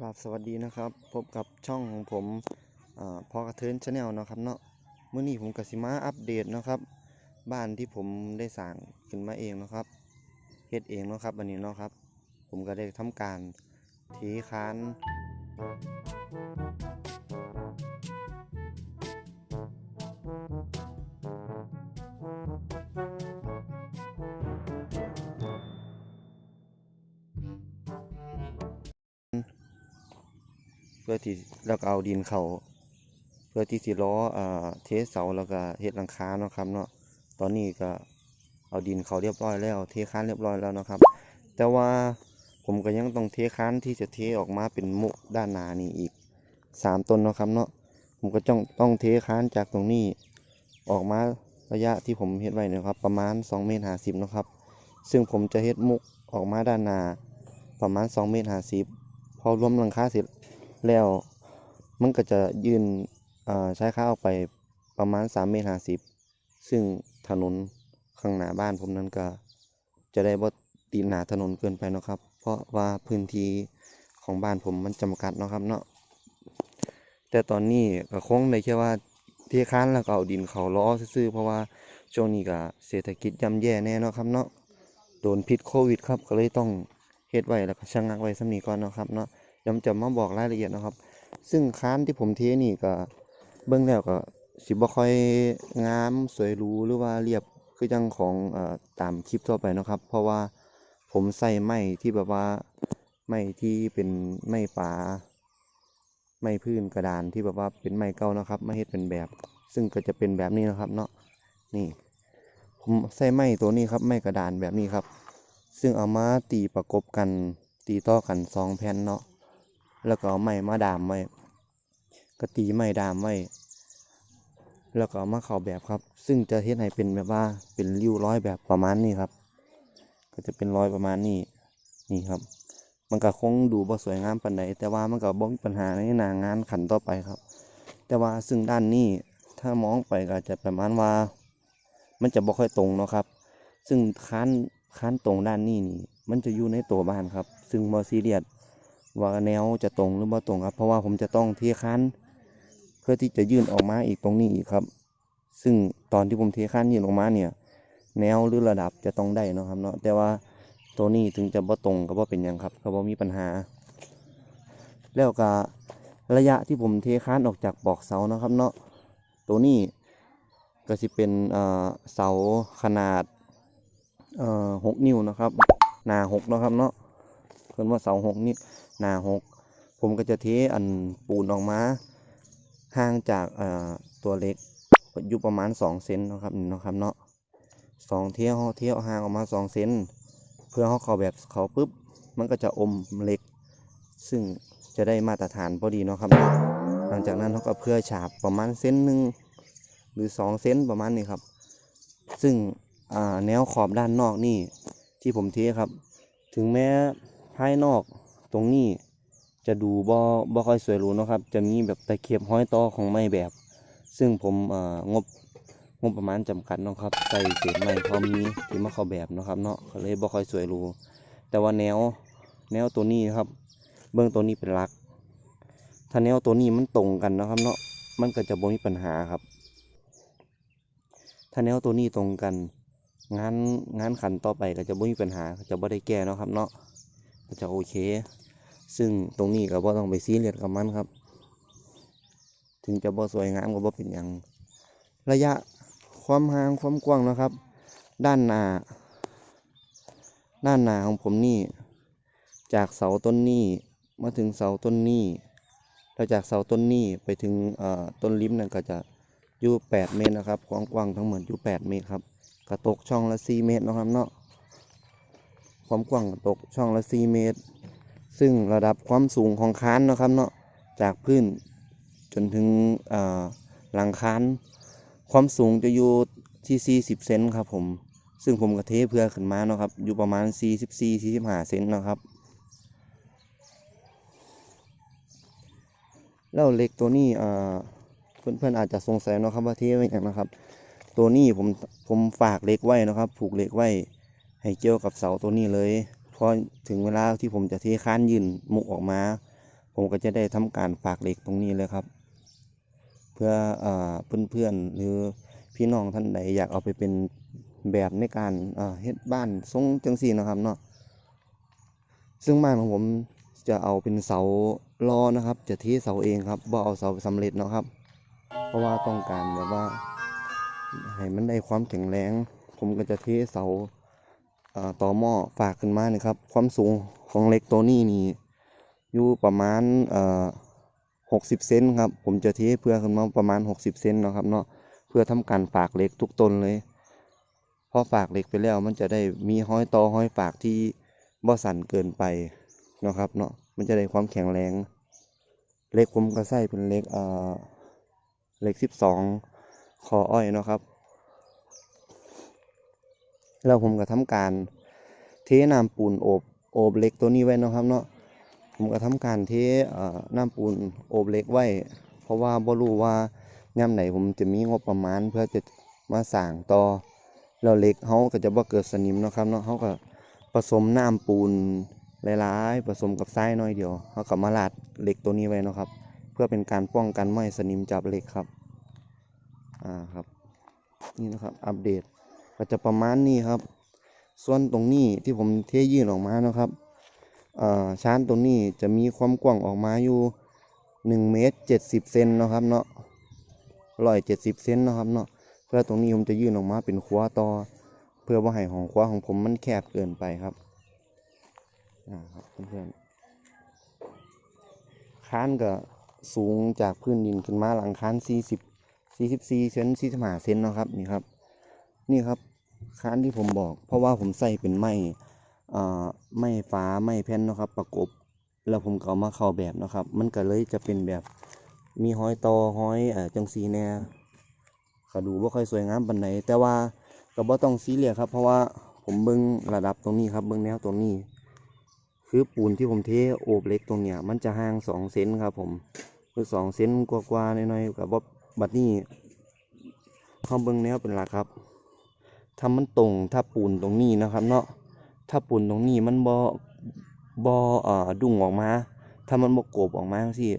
กราบสวัสดีนะครับ พบกับช่องของผมอพอกระเทินชาแนลนะครับเนาะเมื่อนี้ผมกับสิมาอัปเดตนะครับ บ้านที่ผมได้สร้างขึ้นมาเองนะครับเฮ็ดเองนะครับอันนี้เนาะครับ ผมก็ได้ทำการทีค้าน พื่อที่แล้วก็เอาดินเขาเพื่อที่สิล้ออ่าเทเสาแล้วก็เฮ็ดหลังคาเนาะครับเนาะตอนนี้ก็เอาดินเขาเรียบร้อยแล้ว เทคานเรียบร้อยแล้วนะครับ แต่ว่าผมก็ยังต้องเทคานที่จะเทออกมาเป็นมุกด้านหน้านี่อีกสามต้นเนาะครับเนาะผมก็ต้องต้องเทคานจากตรงนี้ออกมาระยะที่ผมเฮ็ดไว้เนะครับ ประมาณ2เมตร50นะครับ ซึ่งผมจะเฮ็ดมุกออกมาด้านหน้าประมาณ2เมตร50พอรวมหลังคาเสร็จ แล้ว มันก็จะยื่นอ่าชายคาออกไปประมาณ3เมตร50ซึ่งถนนข้างหน้าบ้านผมนั้นก็ จะได้บ่ติหนาถนนเกินไปเนาะครับ เพราะว่าพื้นที่ของบ้านผมมันจำกัดเนาะครับเนาะแต่ตอนนี้ก็คงได้แค่ว่าเทค้านแล้วก็เอาดินเขาล้อซื่อเพราะว่าช่วงนี้ก็เศรษฐกิจย่ำแย่แน่เนาะครับเนาะโดนพิษโควิดครับก็เลยต้องเฮ็ดไว้แล้วก็ชะงักไว้ส่ำนี้ก่อนเนาะครับเนาะ ยวผมจะมาบอกรายละเอียดนะครับ ซึ่งคานที่ผมเทนี่ก็เบิ่งแล้วก็สิบ่ค่อยงามสวยหรูหรือว่าเรียบคือจังของอตามคลิปทั่วไปนะครับ เพราะว่าผมใช้ไม้ที่แบบว่าไม้ที่เป็นไม้ป่าไม้พื้นกระดานที่แบบว่าเป็นไม้เก่านะครับมาเฮ็ดเป็นแบบ ซึ่งก็จะเป็นแบบนี้นะครับ เนาะนี่ผมใช้ไม้ตัวนี้ครับไม้กระดานแบบนี้ครับ ซึ่งเอามาตีประกบกันตีต่อกันสองแผ่นเนาะ แล้วก็เอาไม้มาดามไว้ก็ตีไม้ดามไว้แล้วก็เอามาเข้าแบบครับ ซึ่งจะเฮ็ดให้เป็นแบบว่าเป็นริ้วรอยแบบประมาณนี้ครับ ก็จะเป็นรอยประมาณนี้นี่ครับ มันก็คงดูบ่สวยงามปานใดแต่ว่ามันก็บ่มีปัญหาในหน้างานขันต่อไปครับ แต่ว่าซึ่งด้านนี้ถ้ามองไปก็จะประมาณว่า มันจะบ่ค่อยตรงเนาะครับ ซึ่งค้านค้านตรงด้านนี้นี่ มันจะอยู่ในตัวบ้านครับ ซึ่งบ่ซีเรียส ว่าแนวจะตรงหรือบ่ตรงครับ เพราะว่าผมจะต้องเทคานเพื่อที่จะยื่นออกมาอีกตรงนี้อีกครับ ซึ่งตอนที่ผมเทคานยื่นออกมาเนี่ย แนวหรือระดับจะต้องได้นะครับเนาะแต่ว่าตัวนี้ถึงจะบ่ตรงก็บ่เป็นหยังครับก็บ่มีปัญหา แล้วก็ระยะที่ผมเทคานออกจากปลอกเสาเนาะครับ เนาะตัวนี้ก็สิเป็นเอ่อเสาขนาดเอ่อหกนิ้วนะครับ หนาหกนะครับเนาะ เพิ่นว่าเสาหกนิ้วหน้าหกผมก็จะเทอันปูนออกมาห่างจากตัวเหล็กอยู่ประมาณสองเซนนะครับนี่เนาะครับเนาะสองเที่ยวเที่ยวห่างออกมาสองเซนเพื่อเขาเขาแบบเขาปุ๊บมันก็จะอมเหล็ก ซึ่งจะได้มาตรฐานพอดีเนาะครับ หลังจากนั้นเขาก็เพื่อฉาบประมาณเซนหนึ่งหรือสองเซนประมาณนี้ครับ ซึ่งแนวขอบด้านนอกนี่ที่ผมเทครับ ถึงแม้ ภายนอกตรงนี้จะดูบ่บ่ค่อยสวยหรูนะครับ จะมีแบบตะเข็บห้อยต่อของไม้แบบ ซึ่งผมงบงบประมาณจำกัดนะครับใส่เศษไม้พอมีที่มาเข้าแบบนะครับเนาะก็เลยบ่ค่อยสวยหรูแต่ว่าแนวแนวตัวนี้ครับ เบื้องตัวนี้เป็นหลัก ถ้าแนวตัวนี้มันตรงกันนะครับ เนาะมันก็จะบ่มีปัญหาครับ ถ้าแนวตัวนี้ตรงกันงานงานขันต่อไปก็จะบ่มีปัญหาจะบ่ได้แก้นะครับ เนาะ ก็จะโอเค ซึ่งตรงนี้ก็บ่ต้องไปซีเรียสกับมันครับ ถึงจะบ่สวยงามก็บ่เป็นหยังระยะความห่างความกว้างนะครับ ด้านหน้า ด้านหน้าของผมนี่ จากเสาต้นนี้มาถึงเสาต้นนี้แล้วจากเสาต้นนี้ไปถึงต้นลิ้มนั่นก็จะอยู่แปดเมตรนะครับ ความกว้างทั้งหมดอยู่แปดเมตรครับ กระตกช่องละสี่เมตรนะครับเนาะ ความกว้างตกช่องละสี่เมตร ซึ่งระดับความสูงของคานนะครับเนาะจากพื้นจนถึงหลังคาน ความสูงจะอยู่ที่ 40 เซนครับผม ซึ่งผมก็เทเพื่อขึ้นมาเนาะครับ อยู่ประมาณ 44-45 เซนนะครับ แล้วเหล็กตัวนี้เอ่อเพื่อนๆอาจจะสงสัยนะครับว่าเทไว้อย่างนะครับ ตัวนี้ผมผมฝากเหล็กไว้เนาะครับ ผูกเหล็กไว้ ให้เกี่ยวกับเสาตัวนี้เลยพอถึงเวลาที่ผมจะเทค้านยื่นมุกออกมา ผมก็จะได้ทำการฝากเหล็กตรงนี้เลยครับ เพื่ออ่าเพื่อนๆหรือพี่น้องท่านใดอยากเอาไปเป็นแบบในการเฮ็ดบ้านทรงจังซี่นะครับเนาะซึ่งบ้านของผมจะเอาเป็นเสารอนะครับ จะเทเสาเองครับบ่เอาเสาสำเร็จเนาะครับ เพราะว่าต้องการแบบว่าให้มันได้ความแข็งแรง ผมก็จะเทเสา ต่อหม้อฝากขึ้นมานี่ครับ ความสูงของเหล็กตัวนี้นี่อยู่ประมาณหกสิบเซนครับ ผมจะเทเพื่อขึ้นมาประมาณหกสิบเซนนะครับเนาะเพื่อทำการฝากเหล็กทุกต้นเลยพอฝากเหล็กไปแล้วมันจะได้มีห้อยต่อห้อยฝากที่บ่สั่นเกินไปนะครับเนาะมันจะได้ความแข็งแรงเหล็กผมก็ใส่เป็นเหล็กเอ่อเหล็กสิบสองคออ้อยนะครับ แล้วผมก็ทำการเทน้ำปูนโอบโอบเหล็กตัวนี้ไว้นะครับเนาะผมก็ทำการเทน้ำปูนโอบเหล็กไว้ เพราะว่าบ่รู้ว่ายามไหนผมจะมีงบประมาณเพื่อจะมาสร้างต่อแล้วเหล็กเฮาก็จะบ่เกิดสนิมนะครับเนาะเฮาก็ผสมน้ำปูนหลายๆผสมกับทรายน่อยเดียวเฮาก็มาลาดเหล็กตัวนี้ไว้นะครับ เพื่อเป็นการป้องกันไม่สนิมจับเหล็กครับอ่าครับ นี่นะครับอัปเดต ก็จะประมาณนี้ครับ ส่วนตรงนี้ที่ผมเทยื่นออกมานะครับอ่อชานตรงนี้จะมีความกว้างออกมาอยู่หนึ่งเมตรเจ็ดสิบเซนนะครับเนาะร้อยเจ็ดสิบเซนนะครับเนาะเพื่อตรงนี้ผมจะยื่นออกมาเป็นครัวต่อ เพื่อว่าให้ของครัวของผมมันแคบเกินไปครับอ่าครับเพื่อนๆค้านก็สูงจากพื้นดินขึ้นมาหลังค้านสี่สิบสี่สิบสี่เซนสี่สิบห้าเซนนะครับนี่ครับ นี่ครับค้านที่ผมบอก เพราะว่าผมใส่เป็นไม้อ่าไม้ฟ้าไม้แผ่นนะครับ ประกบ แล้วผมก็เอามาเข้าแบบนะครับ มันก็เลยจะเป็นแบบมีห้อยตอห้อยอจังสีแน่ขาดูบ่ค่อยสวยงามปานใดแต่ว่าก็บ่ต้องซีเรียสครับ เพราะว่าผมเบิ่งระดับตรงนี้ครับ เบิ่งแนวตรงนี้ คือปูนที่ผมเทโอบเหล็กตรงเนี้ย มันจะห่างสองเซนครับ ผมคือสองเซนกว่าๆหน่อยๆกับว่าบัดนี้เขาเบิ่งแนวเป็นหลักครับ ถ้ามันตรงถ้าปูนตรงนี้นะครับ เนาะถ้าปูนตรงนี้มันบ่บ่เอ่อดุ่งออกมา ถ้ามันบ่โกบออกมาจังซี่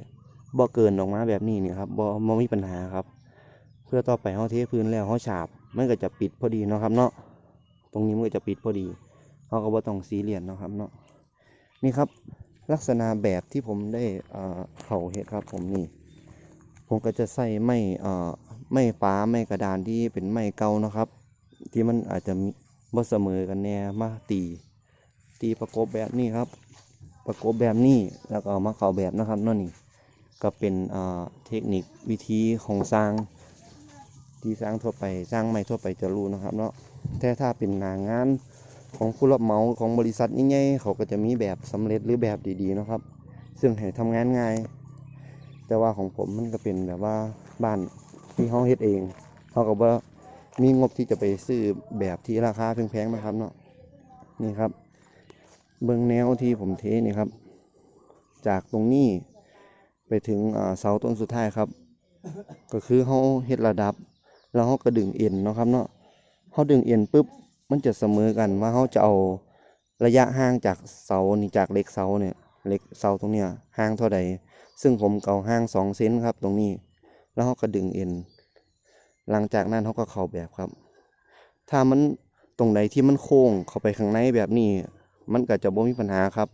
บ่เกินออกมาแบบนี้นี่ครับบ่บ่มีปัญหาครับ เพื่อต่อไปเฮาเทพื้นแล้วเฮาฉาบมันก็จะปิดพอดีเนาะครับ เนาะตรงนี้มันก็จะปิดพอดีเฮาก็บ่ต้องซีเหรียสเนาะครับ เนาะนี่ครับลักษณะแบบที่ผมได้เอ่าเฮ็ดครับ ผมนี่ ผมก็จะใส่ไม่ไม้ฟ้าไม้กระดานที่เป็นไม้เก่านะครับ ที่มันอาจจะมีบ่เสมอกันแน่มาตี ตีประกบแบบนี้ครับ ประกบแบบนี้แล้วก็มาเข้าแบบนะครับนั่นนี่ก็เป็นเทคนิควิธีของสร้างที่สร้างทั่วไปสร้างไม่ทั่วไปจะรู้นะครับเนาะแต่ถ้าเป็นหนางานของผู้รับเหมาของบริษัทใหญ่ๆเขาก็จะมีแบบสำเร็จหรือแบบดีๆนะครับ ซึ่งให้ทำงานง่าย แต่ว่าของผมมันก็เป็นแบบว่าบ้านที่เขาเฮ็ดเองเขาก็บ่ มีงบที่จะไปซื้อแบบที่ราคาแพงๆนะครับเนาะนี่ครับ เบื้องแนวที่ผมเทนี่ครับ จากตรงนี้ไปถึงเสาต้นสุดท้ายครับ ก็คือเขาเฮ็ดระดับ แล้วเขาก็ดึงเอ็นเนาะครับเนาะเขาดึงเอ็นปุ๊บมันจะเสมอกันว่าเขาจะเอาระยะห่างจากเสานี่จากเหล็กเสาเนี่ยเหล็กเสาตรงเนี้ยห่างเท่าใด ซึ่งผมเกาห่างสองเซนครับตรงนี้ แล้วเขาก็ดึงเอ็น หลังจากนั้นเขาก็เข้าแบบครับ ถ้ามันตรงไหนที่มันโค้งเข้าไปข้างในแบบนี้ มันก็จะบ่มีปัญหาครับ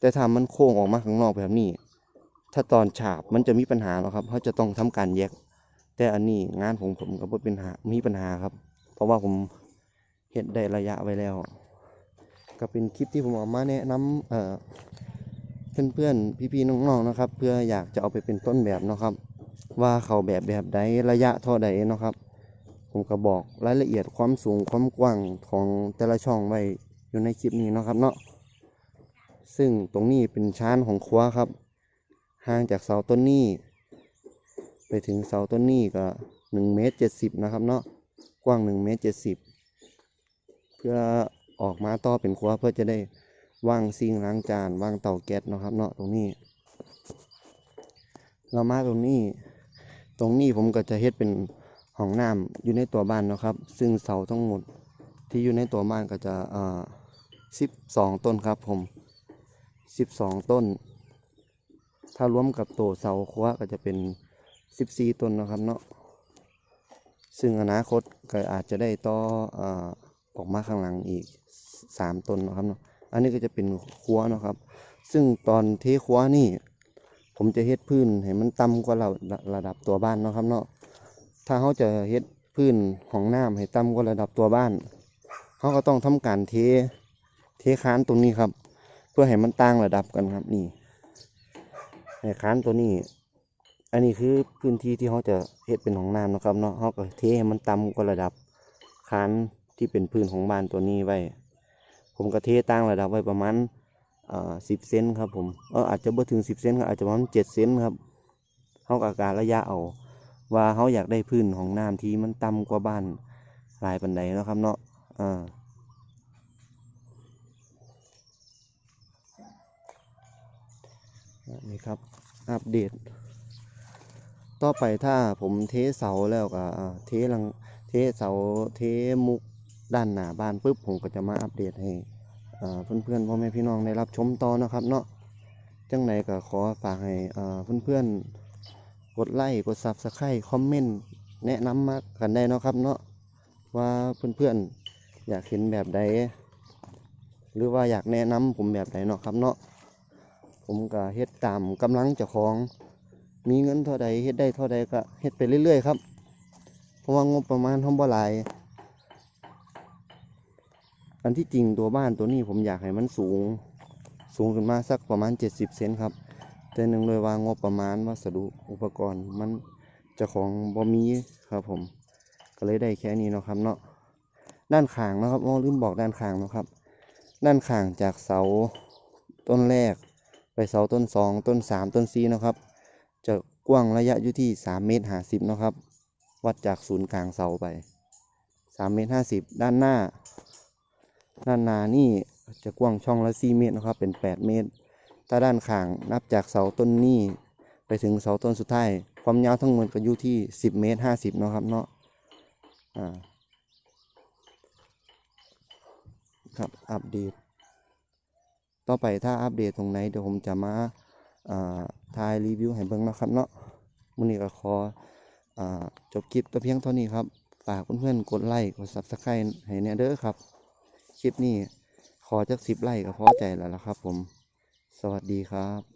แต่ถ้ามันโค้งออกมาข้างนอกแบบนี้ ถ้าตอนฉาบมันจะมีปัญหาแล้วครับเขาจะต้องทำการแยก แต่อันนี้งานของผมก็บ่เป็นหามีปัญหาครับ เพราะว่าผมเฮ็ดได้ระยะไว้แล้ว ก็เป็นคลิปที่ผมเอามาแนะนำเอ่อเพื่อนๆ พี่ๆ น้องๆ นะครับ เพื่ออยากจะเอาไปเป็นต้นแบบนะครับ ว่าเขาแบบแบบใดระยะเท่าใดเนาะครับ ผมก็บอกรายละเอียดความสูงความกว้างของแต่ละช่องไว้อยู่ในคลิปนี้เนาะครับเนาะซึ่งตรงนี้เป็นชานของครัวครับ ห่างจากเสาต้นนี้ ไปถึงเสาต้นนี้ก็หนึ่งเมตรเจ็ดสิบนะครับเนาะกว้างหนึ่งเมตรเจ็ดสิบเพื่อออกมาต่อเป็นครัวเพื่อจะได้วางซิงล้างจานวางเตาแก๊สเนาะครับเนาะตรงนี้ เรามาตรงนี้ ตรงนี้ผมก็จะเฮ็ดเป็นห้องน้ำอยู่ในตัวบ้านนะครับ ซึ่งเสาทั้งหมดที่อยู่ในตัวบ้านก็จะอ่าสิบสองต้นครับผมสิบสองต้น ถ้ารวมกับโตเสาครัวก็จะเป็นสิบสี่ต้นนะครับเนาะซึ่งอนาคตก็อาจจะได้ต่ออ่าออกมาข้างหลังอีกสามต้นนะครับเนาะอันนี้ก็จะเป็นครัวนะครับ ซึ่งตอนเทครัวนี่ ผมจะเฮ็ดพื้นให้มันต่ำกว่าระระระดับตัวบ้านเนาะครับเนาะถ้าเขาจะเฮ็ดพื้นของน้ำให้ต่ำกว่าระดับตัวบ้านเขาก็ต้องทำการเทเทคานตรงนี้ครับ เพื่อให้มันต่างระดับกันครับนี่ให้คานตัวนี้ อันนี้คือพื้นที่ที่เขาจะเฮ็ดเป็นของน้ำนะครับเนาะเขาก็เทให้มันต่ำกว่าระดับคานที่เป็นพื้นของบ้านตัวนี้ไว้ ผมก็เทต่างระดับไว้ประมาณ สิบเซนครับผมเอออาจจะบ่ถึงสิบเซนครับอาจจะประมาณเจ็ดเซนครับเขาก็การระยะเอา ว่าเขาอยากได้พื้นของน้ำที่มันต่ำกว่าบ้านหลายปันใดนะครับเนาะอ่านี่ครับ อัปเดต ต่อไปถ้าผมเทเสาแล้วก็เทหลังเทเสาเทมุกด้านหน้าบ้านปุ๊บผมก็จะมาอัปเดตให้ อ่าเพื่อนๆพ่อแม่พี่น้องได้รับชมต่อนะครับเนาะจังไหนก็ขอฝากให้อ่าเพื่อนๆกดไลค์กด Subscribe คอมเมนต์แนะนำมากันได้เนาะครับเนาะว่าเพื่อนๆอยากเห็นแบบใดหรือว่าอยากแนะนำผมแบบใดเนาะครับเนาะผมก็เฮ็ดตามกำลังเจ้าของ มีเงินเท่าใดเฮ็ดได้เท่าใดก็เฮ็ดไปเรื่อยๆครับ เพราะว่างบประมาณเราบ่หลาย อันที่จริงตัวบ้านตัวนี้ผมอยากให้มันสูง สูงขึ้นมาสักประมาณ 70 เซนครับ แต่หนึ่งเลยวางงบประมาณวัสดุอุปกรณ์มันจ้าของบ่มีครับผม ก็เลยได้แค่นี้เนาะครับเนาะด้านข้างนะครับอ๋อลืมบอกด้านข้างนะครับ ด้านข้างจากเสาต้นแรก ไปเสาต้นสองต้นสามต้นสี่นะครับ จะกว้างระยะอยู่ที่สามเมตรห้าสิบนะครับ วัดจากศูนย์กลางเสาไปสามเมตรห้าสิบด้านหน้า ด้านหน้านี่จะกว้างช่องละสี่เมตรนะครับ เป็นแปดเมตร ถ้าด้านข้างนับจากเสาต้นนี้ ไปถึงเสาต้นสุดท้าย ความยาวทั้งหมดก็อยู่ที่สิบเมตรห้าสิบนะครับเนาะอ่าครับอัปเดต ต่อไปถ้าอัปเดตตรงไหนเดี๋ยวผมจะมาอ่าถ่ายรีวิวให้เบิ่งนะครับเนาะมื้อนี้ก็ขออ่าจบคลิปแต่เพียงเท่านี้ครับ ฝากเพื่อนๆกดไลค์กด Subscribe ให้แน่เด้อครับ คลิปนี้ ขอจักสิบไลค์ก็พอใจแล้วล่ะครับผม สวัสดีครับ